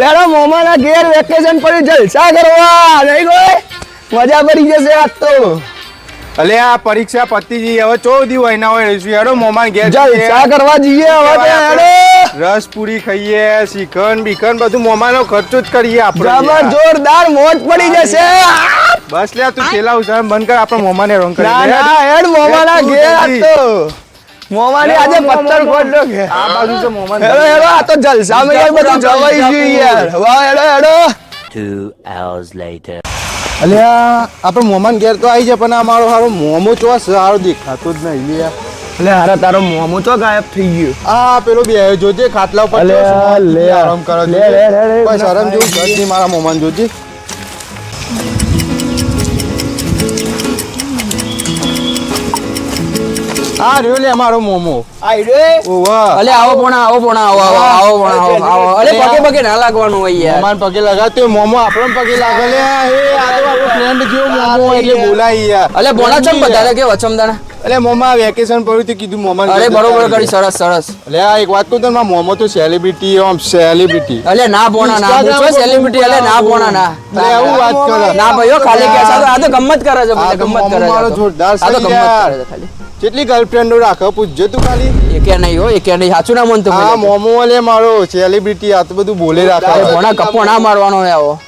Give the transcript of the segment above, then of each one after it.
લેડો મોમાના ઘેર વેકેશન પર જલસા કરવા. નહીં કોઈ મજા પડી જશે આજ તો. અલે આ પરીક્ષા પતી હવે ચૌદ દી વહીના હોય. રહીશું હેડો મોમાન ઘેર જલસા કરવા જઈએ હવે તો હેડો. રસ પૂરી ખાઈએ શીખન બીખન બધું મોમાનો ખર્ચો જ કરીએ આપણે. જોરદાર મોજ પડી જશે. બસ લે તું પેલા ઉસામ બંધ કર આપણે મોમાને રોંગ કરી. ના હેડ મોમાના ઘેર આજ તો. મોમાની આજે પત્તર ખોટલો કે? આ બાજુ છે મોમાન. હેડો હેડો આ તો જલસામાં યાર બધું જવાઈ ગયું યાર. વાહ હેડો હેડો 2 hours later. અલ્યા આપણે મોમાન ઘેર તો આવી જાય પણ આ મારો હારો મોમો ચો સારો દેખાતો જ નહીં લ્યા. એટલે હારે તારો મોમો તો ગાયબ થઈ ગયો. આ પેલો બે જોજે ખાટલા ઉપર લે. આરામ કરો લે, લે, લે. કોઈ શરમ જેવું ઘર નહીં મારા મોમાન જોજે. આ રહ્યો લે અમારો મોમો. અલે આવો પોણા આવો પોણા આવો આવો આવો પોણા આવો આવો. અલે પગે પગે ના લાગવાનું હોય યાર. મોમાન પગે હોય, મોમો આપણો પગે લાગે લે હે આ તો આપણો ફ્રેન્ડ જેવો મોમો એટલે બોલાય યાર. અલે બોણા ચમ બધા કે વચમદાના અલે મોમા વેકેશન પડ્યું તો કીધું મોમા અરે બરોબર કરી સરસ સરસ. અલે આ એક વાત કહું તને મારા મોમો તો સેલિબ્રિટી ઓમ સેલિબ્રિટી અલે ના પોણા ના. પૂછો સેલિબ્રિટી અલે ના પોણા ના. અલે આવું વાત કરે. ના ભાઈઓ ખાલી કે આ તો- ગમ્મત ગમત કરે છે બધા ગમત કરે છે જોરદાર આ તો. કરે છે ખાલી. કેટલી ગર્લફ્રેન્ડો રાખે પૂછજો તું ખાલી. એકે નહીં હો એકે નહીં સાચું ના મન તો હા મોમો લે મારો સેલિબ્રિટી આ તો બધું બોલે રાખે. ભણા કપો ના મારવાનો હોય આવો.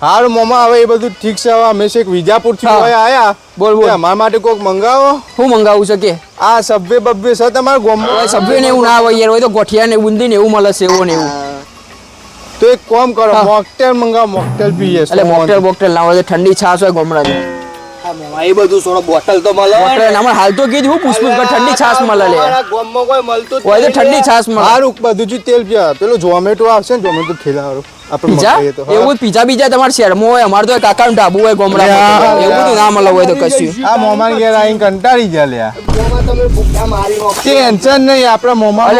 હાર મોમા હવે એ બધું ઠીક છે. હવે અમે છેક વિજાપુરથી હોય આયા. બોલ, બોલ. અમારા માટે કોક મંગાવો. હું મંગાવું છે કે? આ સભ્ય બબ્બે છે તમારા ગોમ સભ્ય ને એવું ના હોય યાર હોય તો ગોઠિયા ને બુંદી ને એવું મળે છે એવું ને એવું. તો એક કોમ કરો. મોકટેલ મંગાવો મોકટેલ પીએ એટલે મોકટેલ બોકટેલ ના હોય ઠંડી છાશ હોય ગમડા એ બધું સોડો બોટલ તો મળે. બોકટેલ અમારે હાલ તો કીધું હું પૂછપૂછ ઠંડી છાશ મળે લે. ગામમાં કોઈ મળતું હોય તો ઠંડી મળે. હારું બધું જ તેલ પીવા. પેલો ઝોમેટો આવશે ને ઝોમેટો પીઝા તો. એવું પીઝા બીજા તમારા શહેરમાં હોય અમારે તો કાકા નું ઢાબુ હોય ગોમડા એવું બધું ના મળે હોય તો કશું. આ મોમાન ઘેર આવીને કંટાળી ગયા લ્યા. ટેન્શન નહીં આપણા મોમાં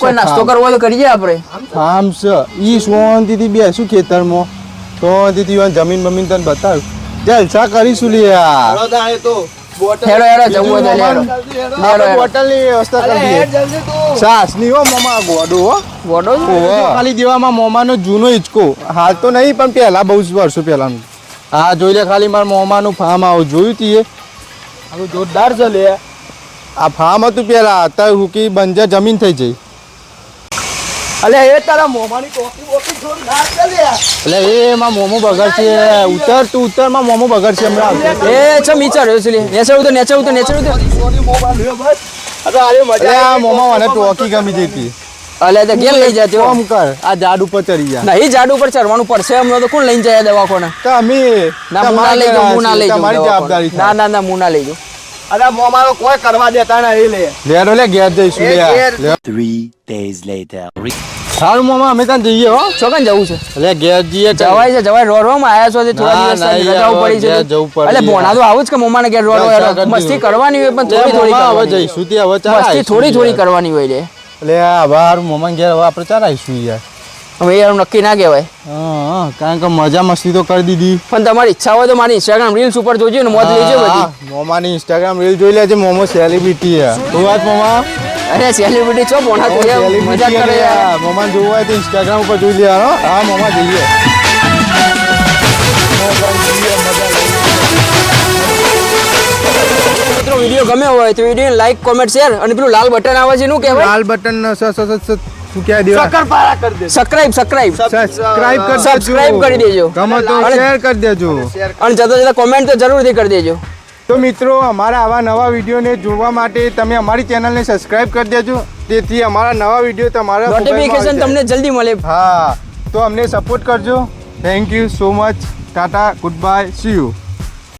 કોઈ નાસ્તો કરવો તો કરીએ આપણે. ફાર્મ છે. ઈ શાંતિથી બેસું ખેતરમાં. વાન જમીન બમીન તને બતાવ જલસા કરીશું લે તો હેડો હેડો જવું હોય હેડો. આપણે બોટલની વ્યવસ્થા કરી દઈએ. હેડ સાસની હો મોમાં ગોડો હો. ખાલી દેવામાં મોમાનો જૂનો હિંચકો. હાલ તો નહીં પણ પહેલા બહુ જ વર્ષો પહેલાનું. હા જોઈ લે ખાલી મારા મોમાનું ફાર્મ આવું જોયું તીએ જોરદાર છે લે. આ ફાર્મ હતું પહેલા અત્યારે હુકી બંજર જમીન થઈ જઈ. અલે એ તારા મોમાની ટોપી બોપી જોરદાર છે લે અલે એ માં મોમો બગડશે ઉતર તું ઉતરમાં મોમો બગડશે હમણાં. એ છે મીચર રહ્યો છે લે. નેચર ઉતર નેચર ઉતર નેચર ઉતર. સોરી મોબાઈલ લ્યો બસ અરે તો આરે મજા આ મોમા મને ટોકી ગમી જતી અલે તો કેમ લઈ જતી કોમ કર. આ ઝાડ ઉપર ચડી જા નહીં ઝાડ ઉપર ચડવાનું પડશે. હમણાં તો કોણ લઈને જાય દવાખાને? તો મી ના મુના લઈ જાઉં મુના ના લઈ જાઉં તમારી જવાબદારી ના ના ના મુના લઈ જાઉં. અરે મોમાનો કોઈ કરવા દેતા નહીં લે. લેડો લે ઘેર જઈશું લે 3 days later. સારું મોમા અમે ત્યાં જઈએ હો. ચોકન જવું છે? એટલે ઘેર જઈએ જવાય છે જવાય. રોડવામાં આયા છો તે થોડા દિવસ ના, પડી છે જવું પડે એટલે ભોણા તો આવું જ કે મમ્માને ઘેર રોડ મસ્તી કરવાની હોય પણ થોડી થોડી હવે કરવાની. હોય. જઈશું તે હવે ચાલે મસ્તી થોડી થોડી કરવાની હોય લે. એટલે આ બાર મોમા ઘેર હવે આપણે ચાલ આવીશું યાર. હવે યાર નક્કી ના કહેવાય. હા હા, કારણ કે મજા મસ્તી તો કરી દીધી. પણ તમારી ઈચ્છા હોય તો મારી ઇન્સ્ટાગ્રામ રીલ્સ ઉપર જોજો ને મોજ લેજો બધી. મોમાની ઇન્સ્ટાગ્રામ રીલ જોઈ લેજે મોમો સેલિબ્રિટી છે. તો વાત મોમા? અરે સેલિબ્રિટી છો પોણા તો મજા કરે મોમાન જોવું હોય તો ઇન્સ્ટાગ્રામ ઉપર જોઈ લેવાનો હા મોમા જઈએ. વીડિયો ગમ્યો હોય તો વીડિયો લાઈક કોમેન્ટ શેર અને પેલું લાલ બટન આવે છે એનું કહેવાય? લાલ બટન સ સ સ સ શું કહેવાય દેવા? સકરપારા કરી દેજો. સબસ્ક્રાઇબ સબસ્ક્રાઇબ સબસ્ક્રાઇબ કરી દેજો. Subscribe કરી દેજો. ગમે તો શેર કરી દેજો. અને જતા જતા કોમેન્ટ તો જરૂરથી કરી દેજો. તો મિત્રો અમારા આવા નવા વિડીયોને જોવા માટે તમે અમારી ચેનલને સબસ્ક્રાઇબ કરી દેજો. તેથી અમારા નવા વીડિયો તમારા નોટિફિકેશન તમને જલ્દી મળે. હા તો અમને સપોર્ટ કરજો. Thank you so much tata goodbye see you